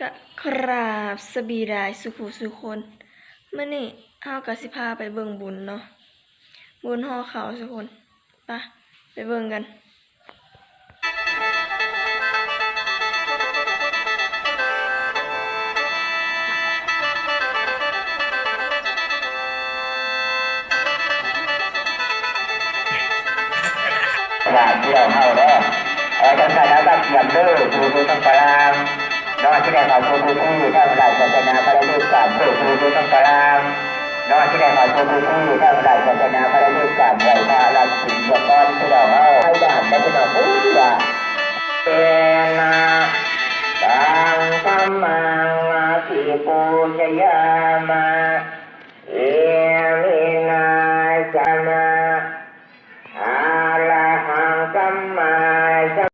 กะคราบสบีดายสุขุสุคนเมื่อนี่เฮากะสิพาไปเบิ่งบุญเนาะบุญห่อเขาสุคนไปะไปเบิ่งกันอยากที่เราเข้าเด้อ ได้เขาชมพูที่ถ้าเราศาสนาพระฤาษีสามครูครูครูต้องกามนอนที่ได้เขาชมพูที่ถ้าเราศาสนาพระฤาษีสามไหวพาลักสิงห์ก้อนที่เราเอาให้ด่านได้เป็นเอาอุ้ยว่าเอนะตังธรรมังอภิปูชยามา